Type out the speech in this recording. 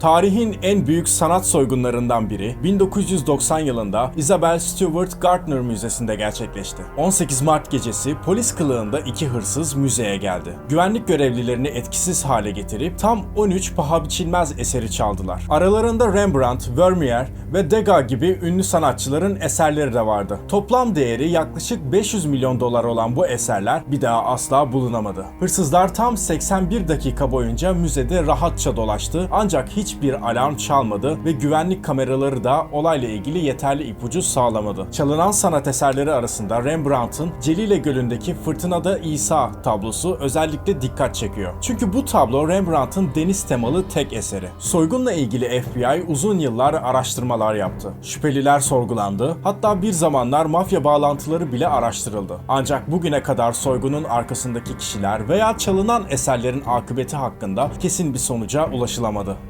Tarihin en büyük sanat soygunlarından biri 1990 yılında Isabel Stewart Gardner Müzesi'nde gerçekleşti. 18 Mart gecesi polis kılığında iki hırsız müzeye geldi. Güvenlik görevlilerini etkisiz hale getirip tam 13 paha biçilmez eseri çaldılar. Aralarında Rembrandt, Vermeer ve Degas gibi ünlü sanatçıların eserleri de vardı. Toplam değeri yaklaşık 500 milyon dolar olan bu eserler bir daha asla bulunamadı. Hırsızlar tam 81 dakika boyunca müzede rahatça dolaştı ancak hiçbir alarm çalmadı ve güvenlik kameraları da olayla ilgili yeterli ipucu sağlamadı. Çalınan sanat eserleri arasında Rembrandt'ın Celile Gölü'ndeki Fırtınada İsa tablosu özellikle dikkat çekiyor. Çünkü bu tablo Rembrandt'ın deniz temalı tek eseri. Soygunla ilgili FBI uzun yıllar araştırmalar yaptı. Şüpheliler sorgulandı, hatta bir zamanlar mafya bağlantıları bile araştırıldı. Ancak bugüne kadar soygunun arkasındaki kişiler veya çalınan eserlerin akıbeti hakkında kesin bir sonuca ulaşılamadı.